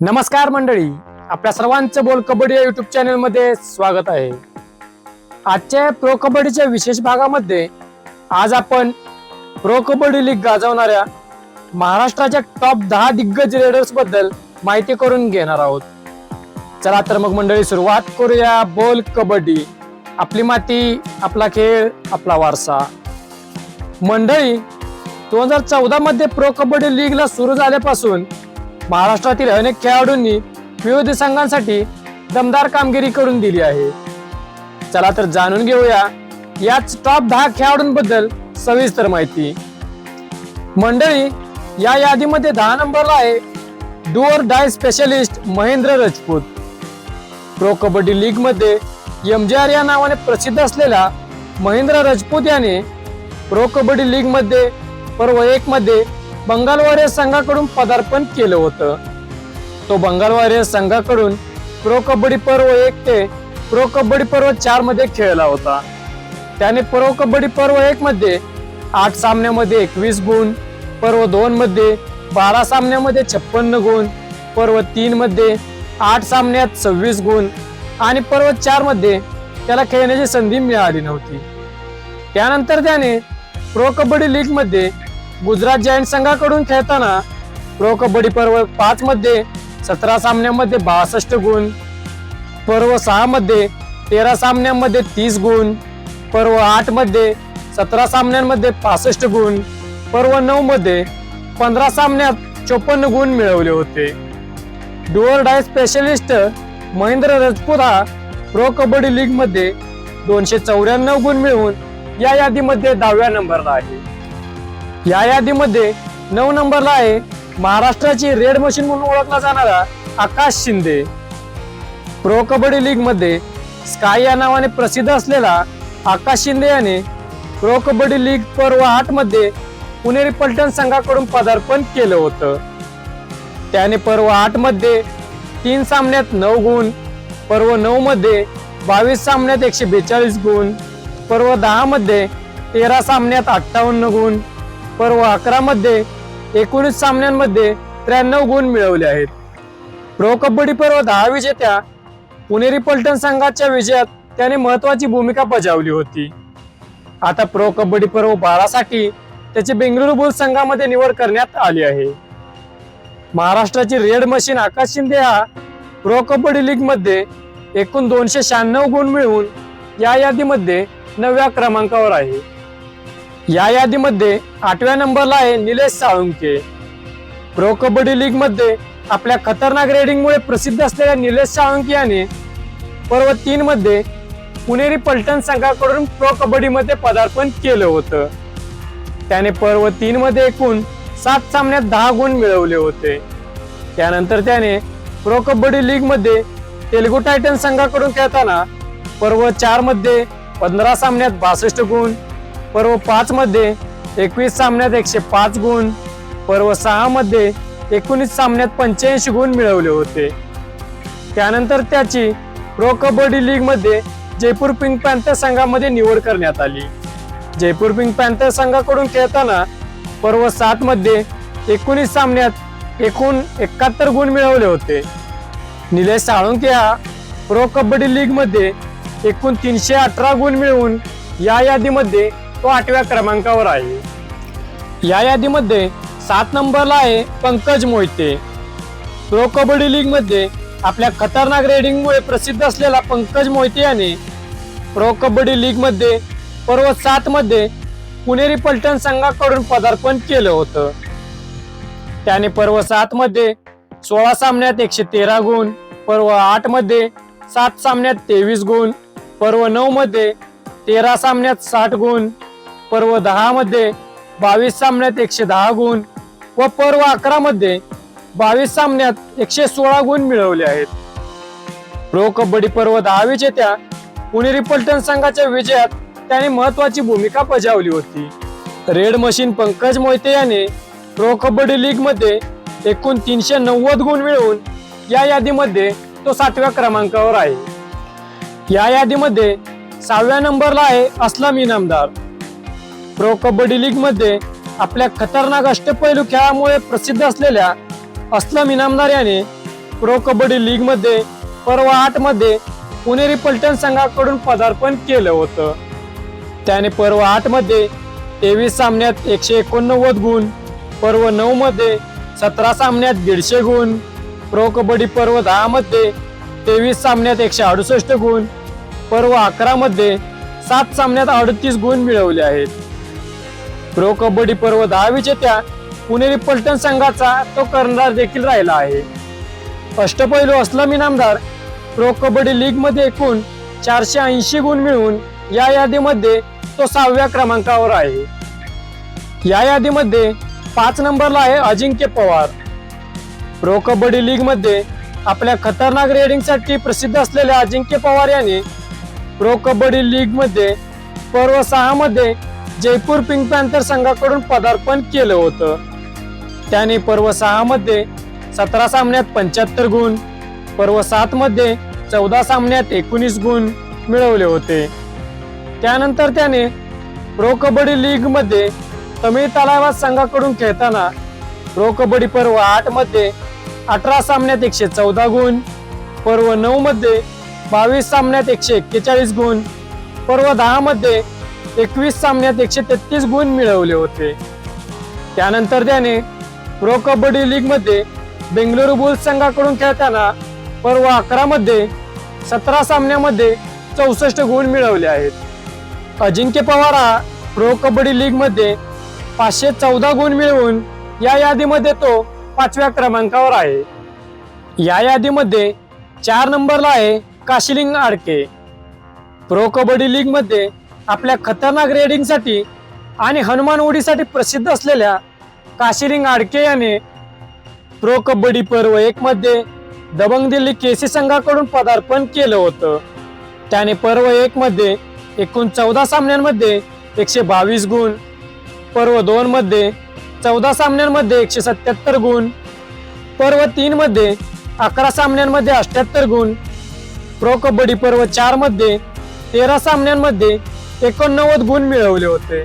नमस्कार मंडळी आपल्या सर्वांचं बोल कबड्डी या युट्यूब चॅनलमध्ये स्वागत आहे. आजच्या प्रो कबड्डीच्या विशेष भागामध्ये आज आपण प्रो कबड्डी लीग गाजवणाऱ्या महाराष्ट्राच्या टॉप दहा दिग्गज रेडर्सबद्दल माहिती करून घेणार आहोत. चला तर मग मंडळी सुरुवात करूया बोल कबड्डी. आपली माती आपला खेळ आपला वारसा. मंडळी दोन हजार चौदा मध्ये प्रो कबड्डी लीगला सुरू झाल्यापासून महाराष्ट्रातील अनेक खेळाडूंनी विविध संघांसाठी दमदार कामगिरी करून दिली आहे. चला तर जाणून घेऊया याच टॉप दहा खेळाडूंबद्दल सविस्तर माहिती. मंडळी या यादीमध्ये दहा नंबरला आहे do or die specialist Mahendra Rajput. Pro kabaddi लीगमध्ये एम आर या नावाने प्रसिद्ध असलेला महेंद्र राजपूत याने प्रो कबड्डी लीगमध्ये पर्व एक मध्ये बंगाल वॉरियर्स संघाकडून पदार्पण केलं होतं. तो बंगाल वॉरियर्स संघाकडून प्रो कबड्डी पर्व एक ते प्रो कबड्डी पर्व चारमध्ये खेळला होता. त्याने प्रो कबड्डी पर्व एक मध्ये आठ सामन्यामध्ये एकवीस गुण पर्व दोन मध्ये बारा सामन्यामध्ये छप्पन्न गुण पर्व तीन मध्ये आठ सामन्यात सव्वीस गुण आणि पर्व चारमध्ये त्याला खेळण्याची संधी मिळाली नव्हती. त्यानंतर त्याने प्रो कबड्डी लीगमध्ये गुजरात जायंट संघाकडून खेळताना प्रो कबड्डी पर्व पाच मध्ये सतरा सामन्यांमध्ये बासष्ट गुण पर्व सहा मध्ये तेरा सामन्यांमध्ये तीस गुण पर्व आठमध्ये सतरा सामन्यांमध्ये पासष्ट गुण पर्व नऊ मध्ये पंधरा सामन्यात चोपन्न गुण मिळवले होते. Do or die specialist Mahendra Rajput हा प्रो कबड्डी लीगमध्ये दोनशे चौऱ्याण्णव गुण मिळवून या यादीमध्ये दहाव्या नंबरला आहे. या यादीमध्ये नऊ नंबरला आहे महाराष्ट्राची रेड मशीन म्हणून ओळखला जाणारा आकाश शिंदे. प्रो कबड्डी लीगमध्ये स्काय या नावाने प्रसिद्ध असलेला आकाश शिंदे याने प्रो कबड्डी लीग पर्व आठमध्ये पुणेरी पलटण संघाकडून पदार्पण केलं होतं. त्याने पर्व आठमध्ये तीन सामन्यात नऊ गुण पर्व नऊ मध्ये बावीस सामन्यात एकशे बेचाळीस गुण पर्व दहा मध्ये तेरा सामन्यात अठ्ठावन्न गुण पर्व अकरामध्ये एकोणीस सामन्यांमध्ये त्र्याण्णव गुण मिळवले आहेत. प्रो कबड्डी पर्व दहा विजेत्या पुणेरी पलटण संघाच्या विजयात त्याने महत्वाची भूमिका बजावली होती. आता प्रो कबड्डी पर्व बारासाठी त्याची बेंगळुरू बुल संघामध्ये निवड करण्यात आली आहे. महाराष्ट्राची रेड मशीन आकाश शिंदे हा प्रो कबड्डी लीगमध्ये एकूण दोनशे शहाण्णव गुण मिळवून या यादीमध्ये नवव्या क्रमांकावर आहे. या यादीमध्ये आठव्या नंबरला आहे निलेश साळुंके. प्रो कबड्डी लीगमध्ये आपल्या खतरनाक रेडिंगमुळे प्रसिद्ध असलेल्या निलेश साळुंके याने पर्व तीन मध्ये पुणेरी पलटण संघाकडून प्रो कबड्डीमध्ये पदार्पण केलं होतं. त्याने पर्व तीन मध्ये एकूण सात सामन्यात दहा गुण मिळवले होते. त्यानंतर त्याने प्रो कबड्डी लीगमध्ये तेलुगू टायटन संघाकडून खेळताना पर्व चारमध्ये पंधरा सामन्यात बासष्ट गुण पर्व पाच मध्ये एकवीस सामन्यात एकशे पाच गुण पर्व सहा मध्ये एकोणीस सामन्यात पंच्याऐंशी गुण मिळवले होते. त्यानंतर त्याची प्रो कबड्डी लीगमध्ये जयपूर पिंक पॅन्थर संघामध्ये निवड करण्यात आली. जयपूर पिंक पॅन्थर संघाकडून खेळताना पर्व सात मध्ये एकोणीस सामन्यात एकूण एकाहत्तर गुण मिळवले होते. निलेश साळुंके हा प्रो कबड्डी लीगमध्ये एकूण तीनशे अठरा गुण मिळवून या यादीमध्ये तो आठव्या क्रमांकावर आहे. या यादीमध्ये सात नंबरला आहे पंकज मोहिते. प्रो कबड्डी लीगमध्ये आपल्या खतरनाक रेडिंगमुळे प्रसिद्ध असलेला पंकज मोहिते याने प्रो कबड्डी लीगमध्ये पर्व सात मध्ये पुणेरी पलटण संघाकडून पदार्पण केलं होतं. त्याने पर्व सात मध्ये सोळा सामन्यात एकशे तेरा गुण पर्व आठमध्ये सात सामन्यात तेवीस गुण पर्व नऊ मध्ये तेरा सामन्यात साठ गुण पर्व दहा मध्ये बावीस सामन्यात एकशे दहा गुण व पर्व अकरा मध्ये बावीस सामन्यात एकशे सोळा गुण मिळवले आहेत. प्रो कबड्डी पर्व दहा विजेत्या पुणेरी पलटण संघाच्या विजयात त्याने महत्वाची भूमिका बजावली होती. रेड मशीन पंकज मोहिते याने प्रो कबड्डी लीगमध्ये एकूण तीनशे नव्वद गुण मिळवून या यादीमध्ये तो सातव्या क्रमांकावर आहे. या यादीमध्ये सहाव्या नंबरला आहे असलम इनामदार. प्रो कबड्डी लीगमध्ये आपल्या खतरनाक अष्टपैलू खेळामुळे प्रसिद्ध असलेल्या असलम इनामदार याने प्रो कबड्डी लीगमध्ये पर्व आठमध्ये पुणेरी पलटण संघाकडून पदार्पण केलं होतं. त्याने पर्व आठमध्ये तेवीस सामन्यात एकशे एकोणनव्वद गुण पर्व नऊ मध्ये सतरा सामन्यात दीडशे गुण प्रो कबड्डी पर्व दहा मध्ये तेवीस सामन्यात एकशे अडुसष्ट गुण पर्व अकरा मध्ये सात सामन्यात अडतीस गुण मिळवले आहेत. प्रो कबड्डी पर्व दहा विजेत्या पुणेरी पलटण संघाचा तो कर्णधार देखील राहिला आहे. अष्टपैलू असलम इनामदार प्रो कबड्डी लीगमध्ये एकूण चारशे ऐंशी गुण मिळवून या यादीमध्ये तो सहाव्या क्रमांकावर आहे. या यादीमध्ये पाच नंबरला आहे अजिंक्य पवार. प्रो कबड्डी लीगमध्ये आपल्या खतरनाक रेडिंगसाठी प्रसिद्ध असलेल्या अजिंक्य पवार यांनी प्रो कबड्डी लीगमध्ये पर्व सहा मध्ये जयपूर पिंक पॅन्थर संघाकडून पदार्पण केलं होतं. त्याने पर्व सहा मध्ये सतरा सामन्यात पंच्याहत्तर गुण पर्व सात मध्ये चौदा सामन्यात एकोणीस गुण मिळवले होते. त्यानंतर त्याने प्रो कबड्डी लीगमध्ये तमिळ तलावात संघाकडून खेळताना प्रो कबड्डी पर्व आठमध्ये अठरा सामन्यात एकशे चौदा गुण पर्व नऊ मध्ये बावीस सामन्यात एकशे एक्केचाळीस गुण पर्व दहा मध्ये एकवीस सामन्यात एकशे तेहतीस गुण मिळवले होते. त्यानंतर त्याने प्रो कबड्डी लीगमध्ये बेंगळुरू बुल्स संघाकडून खेळताना पर्व अकरा मध्ये सतरा सामन्यामध्ये चौसष्ट गुण मिळवले आहेत. अजिंक्य पवार हा प्रो कबड्डी लीगमध्ये पाचशे चौदा गुण मिळवून या यादीमध्ये तो पाचव्या क्रमांकावर आहे. या यादीमध्ये चार नंबरला आहे काशिलिंग आडके. प्रो कबड्डी लीगमध्ये आपल्या खतरनाक रेडिंगसाठी आणि हनुमान उडीसाठी प्रसिद्ध असलेल्या काशिलिंग आडके याने प्रो कबड्डी पर्व एक मध्ये दबंग दिल्ली केसी संघाकडून पदार्पण केलं होतं. त्याने पर्व एक मध्ये एकूण चौदा सामन्यांमध्ये एकशे बावीस गुण पर्व दोन मध्ये चौदा सामन्यांमध्ये एकशे सत्याहत्तर गुण पर्व तीन मध्ये अकरा सामन्यांमध्ये अठ्याहत्तर गुण प्रो कबड्डी पर्व चारमध्ये तेरा सामन्यांमध्ये एकोणनव्वद गुण मिळवले होते.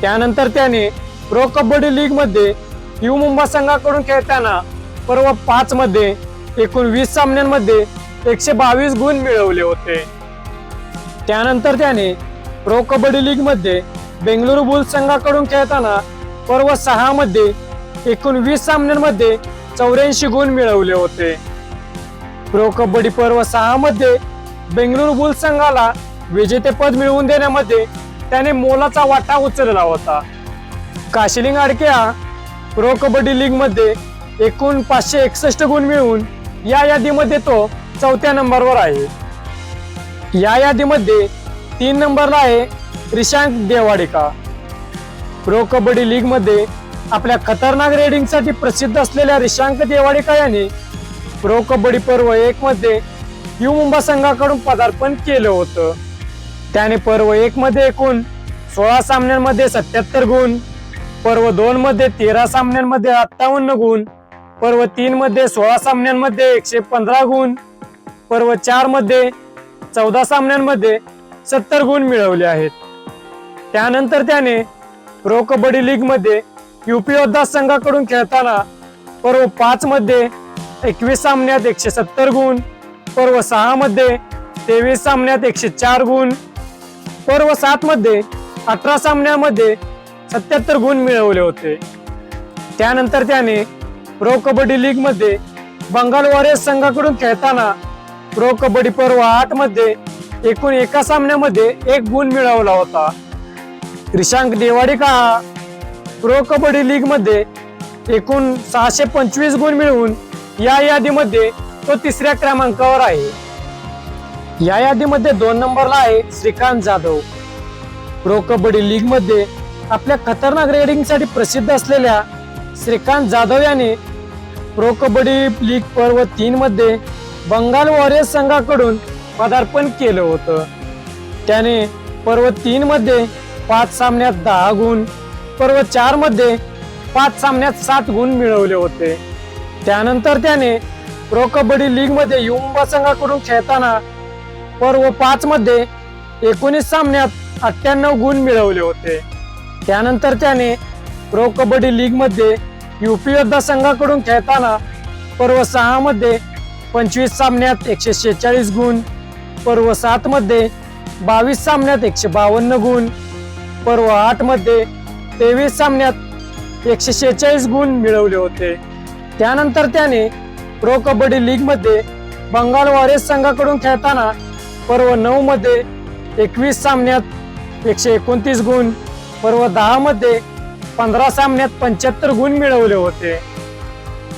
त्यानंतर त्याने प्रो कबड्डी लीगमध्ये यु मुंबा संघाकडून खेळताना पर्व पाच मध्ये एकूण वीस सामन्यांमध्ये एकशे बावीस गुण मिळवले होते. त्यानंतर त्याने प्रो कबड्डी लीगमध्ये बेंगळुरू बुल्स संघाकडून खेळताना पर्व सहा मध्ये एकूण वीस सामन्यांमध्ये चौऱ्याऐंशी गुण मिळवले होते. प्रो कबड्डी पर्व सहा मध्ये बेंगळुरू बुल्स संघाला विजेतेपद मिळवून देण्यामध्ये त्याने मोलाचा वाटा उचलला होता. काशिलिंग आडक्या प्रो कबड्डी लीगमध्ये एकूण पाचशे एकसष्ट गुण मिळवून या यादीमध्ये तो चौथ्या नंबरवर आहे. या यादीमध्ये तीन नंबरला आहे रिशांक देवाडेका प्रो कबड्डी लीगमध्ये आपल्या खतरनाक रेडिंगसाठी प्रसिद्ध असलेल्या रिशांक देवाडेका याने प्रो कबड्डी पर्व एक मध्ये यू मुंबा संघाकडून पदार्पण केलं होतं. त्याने पर्व एक मध्ये एकूण सोळा सामन्यांमध्ये सत्याहत्तर गुण पर्व दोन मध्ये तेरा सामन्यांमध्ये अठ्ठावन्न गुण पर्व तीन मध्ये सोळा सामन्यांमध्ये एकशे पंधरा गुण पर्व चारमध्ये चौदा सामन्यांमध्ये सत्तर गुण मिळवले आहेत. त्यानंतर त्याने प्रो कबड्डी लीगमध्ये युपी योद्धा संघाकडून खेळताना पर्व पाच मध्ये एकवीस सामन्यात एकशे सत्तर गुण पर्व सहा मध्ये तेवीस सामन्यात एकशे चार गुण पर्व सात मध्ये अठरा सामन्यामध्ये सत्याहत्तर गुण मिळवले होते. त्यानंतर त्याने प्रो कबड्डी लीगमध्ये बंगाल वॉरियर्स संघाकडून खेळताना प्रो कबड्डी पर्व आठमध्ये एकूण एका सामन्यामध्ये एक गुण मिळवला होता. रिशांक देवाडिका हा प्रो कबड्डी लीगमध्ये एकूण सहाशे पंचवीस गुण मिळवून या यादीमध्ये तो तिसऱ्या क्रमांकावर आहे. या यादीमध्ये दोन नंबरला आहे श्रीकांत जाधव. प्रो कबड्डी लीगमध्ये आपल्या खतरनाक रेडिंगसाठी प्रसिद्ध असलेल्या श्रीकांत जाधव याने प्रो कबड्डी लीग पर्व तीन मध्ये बंगाल वॉरियर्स संघाकडून पदार्पण केलं होतं. त्याने पर्व तीन मध्ये पाच सामन्यात दहा गुण पर्व चारमध्ये पाच सामन्यात सात गुण मिळवले होते. त्यानंतर त्याने प्रो कबड्डी लीगमध्ये युंबा संघाकडून खेळताना पर्व पाच मध्ये एकोणीस सामन्यात अठ्ठ्याण्णव गुण मिळवले होते. त्यानंतर त्याने प्रो कबड्डी लीगमध्ये युपी योद्धा संघाकडून खेळताना पर्व सहा मध्ये पंचवीस सामन्यात एकशे शेहेचाळीस गुण पर्व सात मध्ये बावीस सामन्यात एकशे बावन्न गुण पर्व आठमध्ये तेवीस सामन्यात एकशे शेहेचाळीस गुण मिळवले होते. त्यानंतर त्याने प्रो कबड्डी लीगमध्ये बंगाल वॉरियर्स संघाकडून खेळताना पर्व नऊमध्ये एकवीस सामन्यात एकशे एकोणतीस गुण पर्व दहा मध्ये पंधरा सामन्यात पंच्याहत्तर गुण मिळवले होते.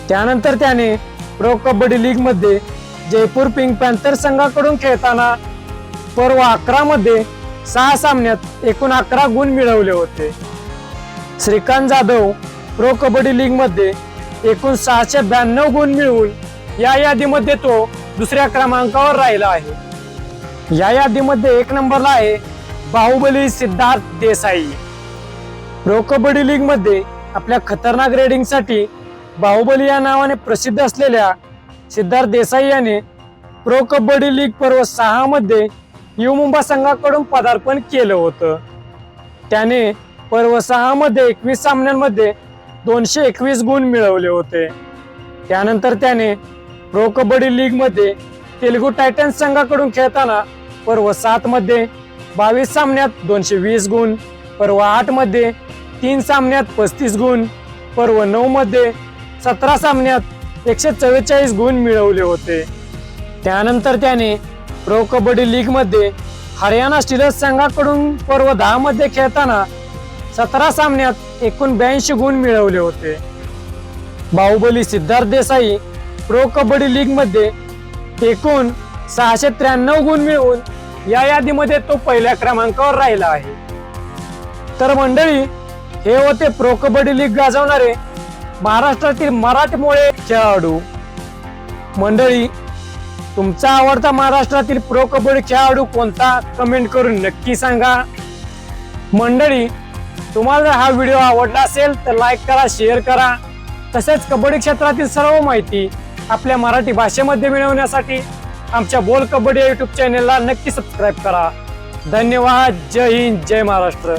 त्यानंतर त्याने प्रो कबड्डी लीगमध्ये जयपूर पिंक पॅन्थर संघाकडून खेळताना पर्व अकरामध्ये सहा सामन्यात एकूण अकरा गुण मिळवले होते. श्रीकांत जाधव प्रो कबड्डी लीगमध्ये एकूण सहाशे ब्याण्णव गुण मिळवून या यादीमध्ये तो दुसऱ्या क्रमांकावर राहिला आहे. या यादीमध्ये एक नंबरला आहे बाहुबली सिद्धार्थ देसाई. प्रो कबड्डी लीगमध्ये आपल्या खतरनाक रेडिंगसाठी बाहुबली या नावाने प्रसिद्ध असलेल्या सिद्धार्थ देसाई याने प्रो कबड्डी लीग पर्व सहा मध्ये यू मुंबा संघाकडून पदार्पण केलं होतं. त्याने पर्व सहा मध्ये एकवीस सामन्यांमध्ये दोनशे एकवीस गुण मिळवले होते. त्यानंतर त्याने प्रो कबड्डी लीगमध्ये तेलुगू टायटन्स संघाकडून खेळताना पर्व सात मध्ये बावीस सामन्यात दोनशे वीस गुण पर्व आठमध्ये तीन सामन्यात पस्तीस गुण पर्व नऊ मध्ये सतरा सामन्यात एकशे चव्वेचाळीस गुण मिळवले होते. त्यानंतर त्याने प्रो कबड्डी लीगमध्ये हरियाणा स्टीलर्स संघाकडून पर्व दहा मध्ये खेळताना सतरा सामन्यात एकूण ब्याऐंशी गुण मिळवले होते. बाहुबली सिद्धार्थ देसाई प्रो कबड्डी लीगमध्ये एकूण सहाशे त्र्याण्णव गुण मिळवून या यादीमध्ये तो पहिल्या क्रमांकावर राहिला आहे. तर मंडळी हे होते प्रो कबड्डी लीग गाजवणारे महाराष्ट्रातील मराठमोळे खेळाडू. मंडळी तुमचा आवडता महाराष्ट्रातील प्रो कबड्डी खेळाडू कोणता कमेंट करून नक्की सांगा. मंडळी तुम्हाला जर हा व्हिडिओ आवडला असेल तर लाईक करा शेअर करा. तसेच कबड्डी क्षेत्रातील सर्व माहिती आपल्या मराठी भाषेमध्ये मिळवण्यासाठी आमच्या बोल कबड्डी युट्यूब चॅनेलला नक्की सबस्क्राईब करा. धन्यवाद. जय हिंद. जय महाराष्ट्र.